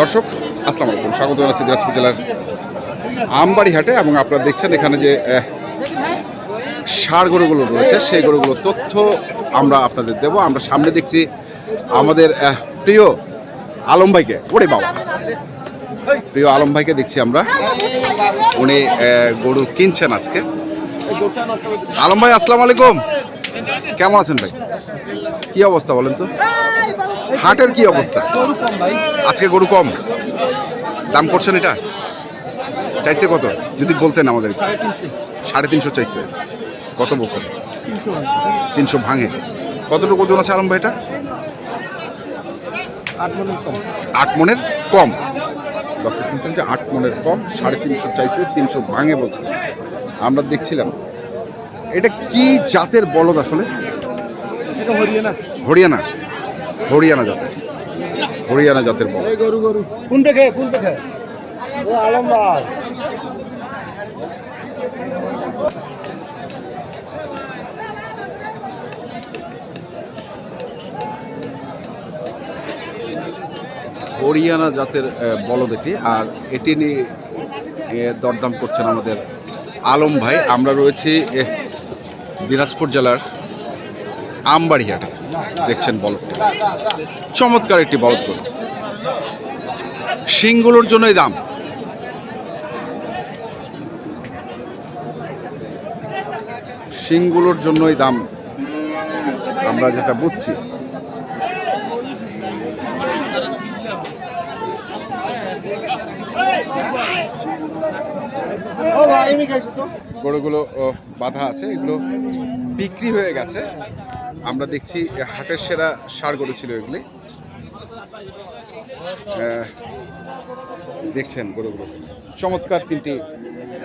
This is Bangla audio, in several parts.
দর্শক, আসসালামু আলাইকুম। স্বাগত জানাচ্ছি দিনাজপুর জেলার আমবাড়ি হাটে এবং আপনারা দেখছেন এখানে যে ষাঁড় গরুগুলো রয়েছে, সেই গরুগুলোর তথ্য আমরা আপনাদের দেব। আমরা সামনে দেখছি আমাদের প্রিয় আলম ভাইকে। ওরে বাবা। প্রিয় আলম ভাইকে দেখছি আমরা। উনি গরু কিনছেন আজকে। আলম ভাই, আসসালামু আলাইকুম। কেমন আছেন ভাই? কি অবস্থা বলেন তো? হাটের কি অবস্থা? আজকে গরু কম। দাম করছেন এটা? চাইছে কত? যদি বলতেন আমাদের। সাড়ে তিনশো চাইছে। কত বলছেন? তিনশো ভাঙে। কতটুকু ওজন আছে আলম ভাই এটা? আট মনের কম। ডক্টর শুনছেন যে আট মনের কম সাড়ে তিনশো চাইছে তিনশো ভাঙে বলছে। আমরা দেখছিলাম। এটা কি জাতের বলদ আসলে? হরিয়ানা। হরিয়ানা। জাতের। হরিয়ানা জাতের বলদ গরু গরু। কোন দেখে কোন দেখে ও আলম ভাই হরিয়ানা জাতের বলদ এটি আর এটি নিয়ে এ, দরদাম করছেন আমাদের আলম ভাই। আমরা রয়েছি দিনাজপুর জেলার আমবাড়িহাটে, দেখছেন বলদটি। চমৎকার একটি বলদ গরু শিংগুলোর জন্যই দাম। শিংগুলোর জন্যই দাম, আমরা যেটা বুঝছি। গরুগুলো বাঁধা আছে, এগুলো বিক্রি হয়ে গেছে। আমরা দেখছি হাটের সেরা সার গরু ছিল এগুলি। দেখছেন গরুগুলো। চমৎকার তিনটি।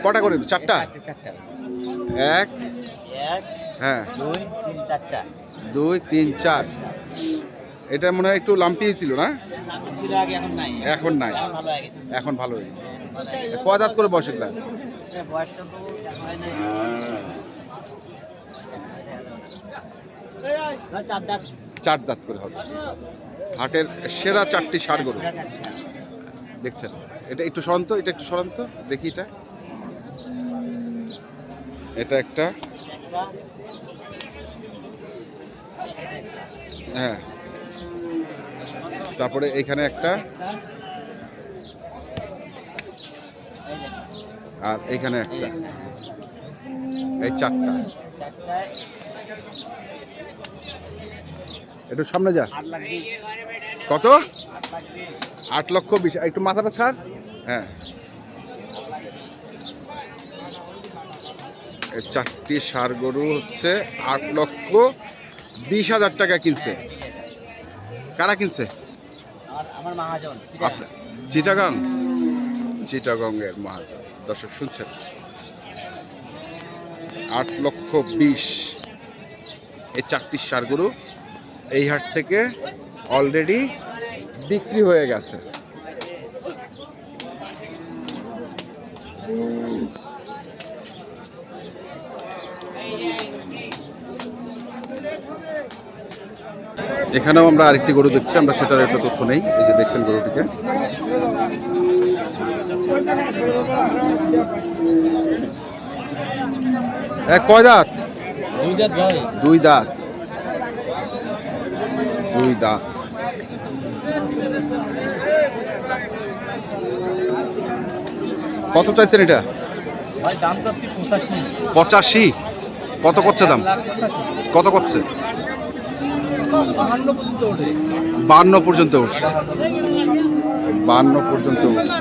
কটা করে চারটা? এক? হ্যাঁ। দুই তিন চার। এটা মনে হয় একটু লাম্পি ছিল না? এখন নাই। এখন ভালো হয়ে গেছে। এখন ভালো হয়ে গেছে। কয় দাঁত করে বসে গেলেন চার দাঁত করে হবে। হাটের সেরা চারটি সার গরু। দেখছেন? এটা একটু সরন্ত, এটা একটু সরন্ত, দেখি এটা। এটা একটা। হ্যাঁ। তারপরে এখানে একটা। আর এখানে একটা। এই চারটা। একটু সামনে যা। কত? আট লক্ষ বিশ। একটু মাথাটা ছাড়। হ্যাঁ। চারটি সার গরু হচ্ছে আট লক্ষ বিশ হাজার টাকা কিনছে। কারা কিনছে? চিটাগং। চিটাগংয়ের মহাজন। দর্শক শুনছেন? আট লক্ষ বিশ। এই চারটি সার গরু এই হাট থেকে অলরেডি বিক্রি হয়ে গেছে। এখানেও আমরা আরেকটি গরু দেখছি, আমরা সেটার একটা তথ্য নেই, এই যে দেখছেন গরুটিকে। এক কয় দাঁত? দুই দাঁত ভাই। দুই দাঁত। দুই দাঁত। কত চাইছেন এটা? ভাই দাম চাচ্ছি পঁচাশি। পঁচাশি? কত করছে দাম? কত করছে? বান্ন পর্যন্ত উঠছে। বান্ন পর্যন্ত উঠছে।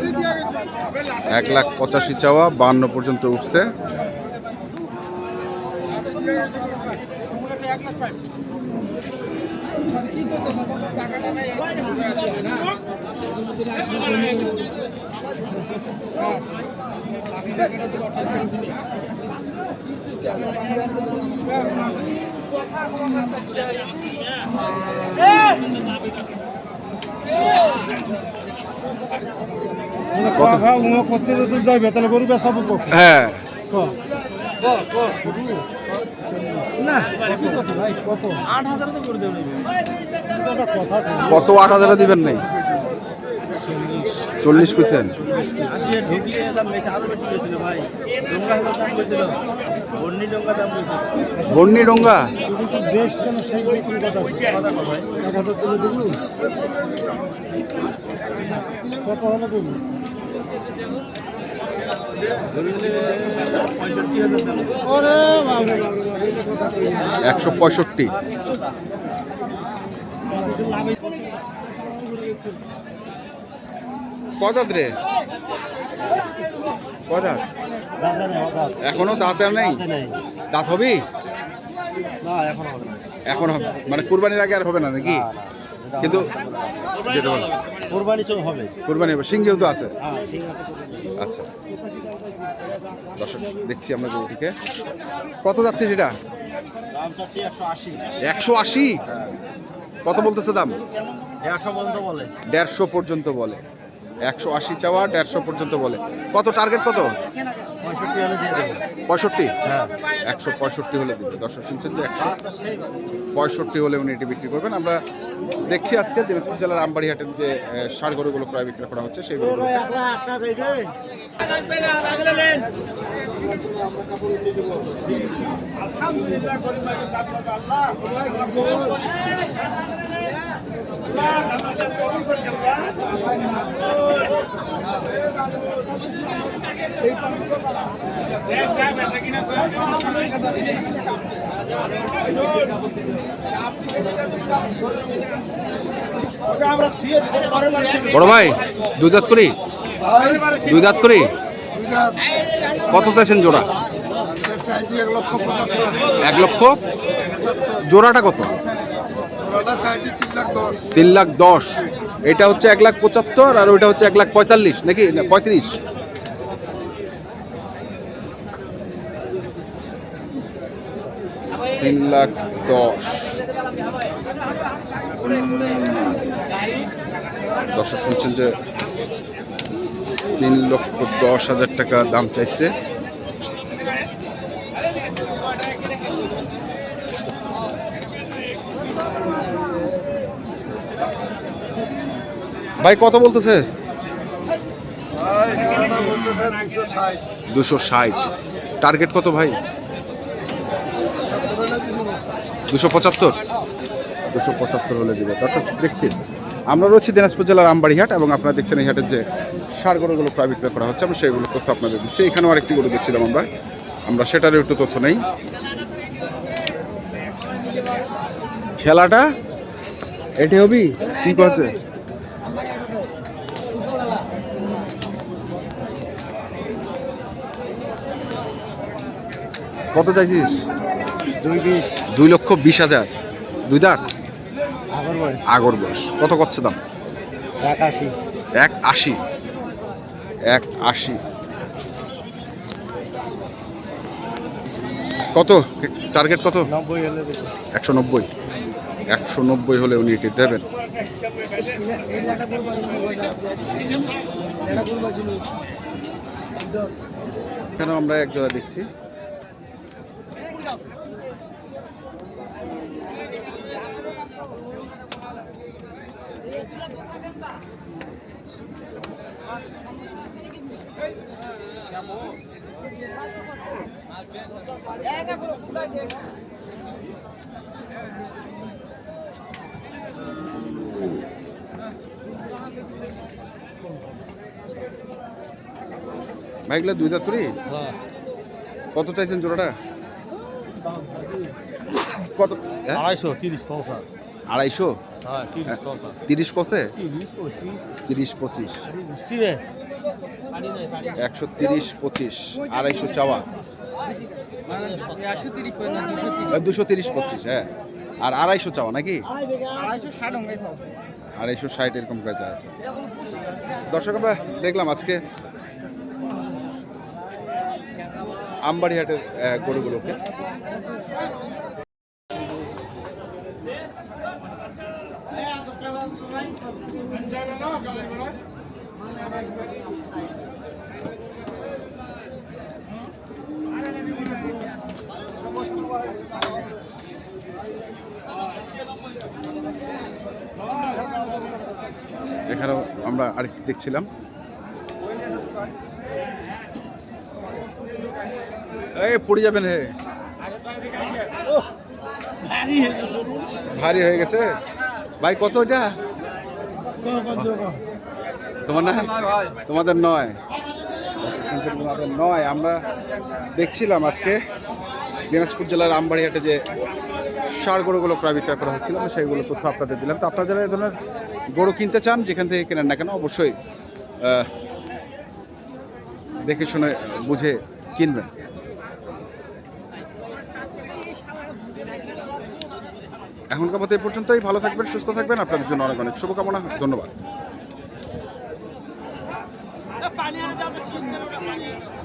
এক লাখ পঁচাশি চাওয়া বান্ন পর্যন্ত উঠছে। করতে যাইবে তাহলে কখন হ্যাঁ। কত আট হাজার দেবেন নাই? চল্লিশ হয়েছিল ভাই ডোঙ্গা? কত একশো পঁয়ষট্টি। কদাত রে? কদাত। এখনও দাঁত নেই? দাঁত হবি? এখন হবে না। এখন হবে মানে কুরবানির আগে আর হবে না নাকি? কিন্তু। যেটা বলো, কোরবানি হবে। কুরবানি হবে। সিং যেহেতু আছে। হ্যাঁ। আচ্ছা। দর্শক দেখছি আমরা গরুটিকে। কত যাচ্ছে সেটা? একশো আশি। একশো আশি? কত বলতেছে দাম? দেড়শো পর্যন্ত বলে। দেড়শো পর্যন্ত বলে। একশো আশি চাওয়া দেড়শো পর্যন্ত বলে। কত টার্গেট কত? পঁয়ষট্টি হ্যাঁ। একশো পঁয়ষট্টি হলে দিবে দর্শক শুনছেন যে একশো। পঁয়ষট্টি হলে উনি এটি বিক্রি করবেন। আমরা দেখছি আজকে দিনাজপুর জেলার আমবাড়িহাটের যে ষাঁড় গরুগুলো প্রায় বিক্রি করা হচ্ছে সেই গরুগুলো একলা একটা দেখে বড় ভাই, দুই দাঁত করি? দুই দাঁত করি? কত চাইছেন জোড়া? এক লক্ষ? জোড়াটা কত? তিন লাখ দশ। এটা হচ্ছে এক লাখ পঁচাত্তর আর ওইটা হচ্ছে এক লাখ পঁয়তাল্লিশ, নাকি? পঁয়ত্রিশ। তিন লাখ দশ। দর্শক শুনছেন যে তিন লক্ষ দশ হাজার টাকা দাম চাইছে। ভাই কত বলতেছে? দুশো ষাট। টার্গেট কত ভাই পঁচাত্তর হলে দিয়ে দেবো দুশো পঁচাত্তর? দুশো পঁচাত্তর হলে দেবে। দর্শক, দেখছি। আমরা রয়েছি দিনাজপুর জেলার আমবাড়িহাট এবং আপনারা দেখছেন এই হাটের যে সার গরুগুলো বিক্রয় করা হচ্ছে আমরা সেইগুলো তথ্য আপনাদের দিচ্ছি। এখানেও আরেকটি গরু দেখছিলাম আমরা। আমরা সেটারও একটু তথ্য নেই। খেলাটা? এটি হবি? কি করছে? কত চাইছিস? দুই লক্ষ বিশ হাজার। দুই দাঁত? আগর বয়স। কত করছে দাম? এক আশি। এক আশি। কত? টার্গেট কত? একশো নব্বই। একশো নব্বই হলে উনি এটি দেবেন। এখানেও আমরা এক জোড়া দেখছি? ভাইগুলো দুই দাঁত করি? কত চাইছেন জোড়াটা? কত হ্যাঁ? আড়াইশো তিরিশ পৌঁছা আড়াইশো? হ্যাঁ তিরিশ কষে তিরিশ পঁচিশ। একশো তিরিশ পঁচিশ আড়াইশো চাওয়া। দুশো তিরিশ পঁচিশ হ্যাঁ। আর আড়াইশো চাওয়া নাকি? আড়াইশো ষাট এরকম কাজ আছে। দর্শক আমরা দেখলাম আজকে আমবাড়িহাটের গরুগুলোকে। এখানেও আমরা আরেকটি দেখছিলাম। পড়ে যাবেন হে। ভারী হয়ে গেছে। ভাই কত এটা? তোমার না তোমাদের নয়। তোমাদের নয়। আমরা দেখছিলাম আজকে দিনাজপুর জেলার আমবাড়িহাটে যে সার গরুগুলো প্রায় বিক্রয় করা হচ্ছিল সেইগুলো তথ্য আপনাদের দিলাম। তো আপনারা যারা এই ধরনের গরু কিনতে চান যেখান থেকে কেনেন না কেন অবশ্যই দেখে শুনে বুঝে কিনবেন। এখনকার মতো এই পর্যন্তই। ভালো থাকবেন সুস্থ থাকবেন। আপনাদের জন্য অনেক অনেক শুভকামনা। ধন্যবাদ। पाणी आणि जात शिंदे